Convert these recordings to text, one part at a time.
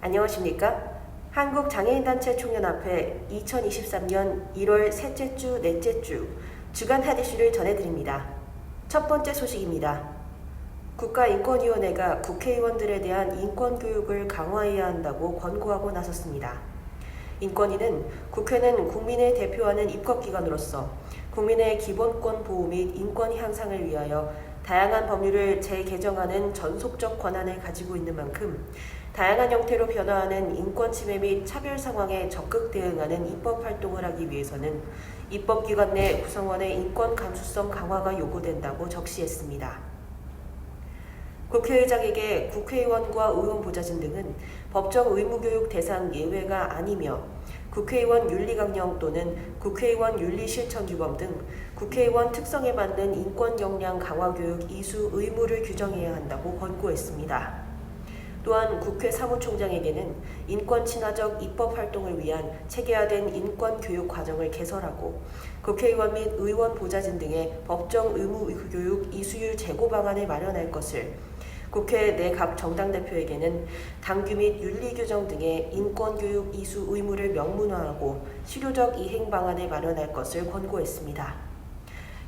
안녕하십니까? 한국장애인단체 총연합회 2023년 1월 셋째 주, 넷째 주 주간 하디슈를 전해드립니다. 첫 번째 소식입니다. 국가인권위원회가 국회의원들에 대한 인권교육을 강화해야 한다고 권고하고 나섰습니다. 인권위는 국회는 국민을 대표하는 입법기관으로서 국민의 기본권 보호 및 인권 향상을 위하여 다양한 법률을 재개정하는 전속적 권한을 가지고 있는 만큼 다양한 형태로 변화하는 인권 침해 및 차별 상황에 적극 대응하는 입법 활동을 하기 위해서는 입법기관 내 구성원의 인권 감수성 강화가 요구된다고 적시했습니다. 국회의장에게 국회의원과 의원 보좌진 등은 법정 의무교육 대상 예외가 아니며 국회의원 윤리강령 또는 국회의원 윤리실천규범 등 국회의원 특성에 맞는 인권 역량 강화 교육 이수 의무를 규정해야 한다고 권고했습니다. 또한 국회 사무총장에게는 인권 친화적 입법 활동을 위한 체계화된 인권 교육 과정을 개설하고 국회의원 및 의원 보좌진 등의 법정 의무 교육 이수율 제고 방안을 마련할 것을 국회 내 각 정당 대표에게는 당규 및 윤리 규정 등의 인권 교육 이수 의무를 명문화하고 실효적 이행 방안을 마련할 것을 권고했습니다.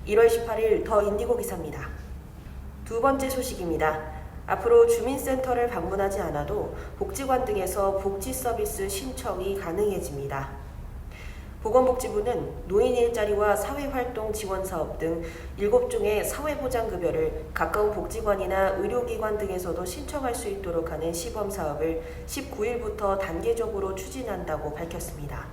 1월 18일 더 인디고 기사입니다. 두 번째 소식입니다. 앞으로 주민센터를 방문하지 않아도 복지관 등에서 복지 서비스 신청이 가능해집니다. 보건복지부는 노인 일자리와 사회활동 지원 사업 등 7종의 사회보장급여를 가까운 복지관이나 의료기관 등에서도 신청할 수 있도록 하는 시범 사업을 19일부터 단계적으로 추진한다고 밝혔습니다.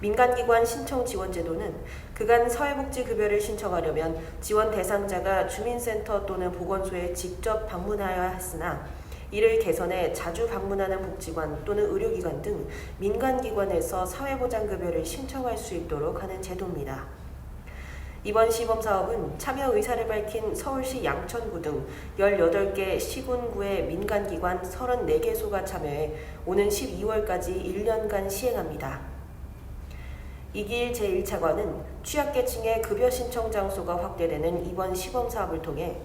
민간기관 신청 지원 제도는 그간 사회복지급여를 신청하려면 지원 대상자가 주민센터 또는 보건소에 직접 방문하여야 했으나 이를 개선해 자주 방문하는 복지관 또는 의료기관 등 민간기관에서 사회보장급여를 신청할 수 있도록 하는 제도입니다. 이번 시범 사업은 참여 의사를 밝힌 서울시 양천구 등 18개 시군구의 민간기관 34개소가 참여해 오는 12월까지 1년간 시행합니다. 이길 제1차관은 취약계층의 급여 신청 장소가 확대되는 이번 시범 사업을 통해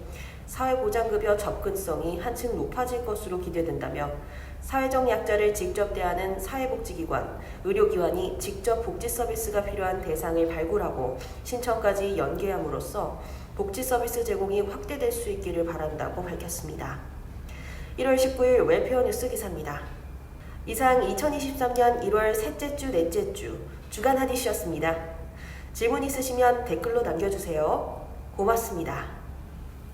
사회보장급여 접근성이 한층 높아질 것으로 기대된다며 사회적 약자를 직접 대하는 사회복지기관, 의료기관이 직접 복지 서비스가 필요한 대상을 발굴하고 신청까지 연계함으로써 복지 서비스 제공이 확대될 수 있기를 바란다고 밝혔습니다. 1월 19일 웰페어 뉴스 기사입니다. 이상 2023년 1월 셋째 주, 넷째 주 주간 하디슈였습니다. 질문 있으시면 댓글로 남겨주세요. 고맙습니다.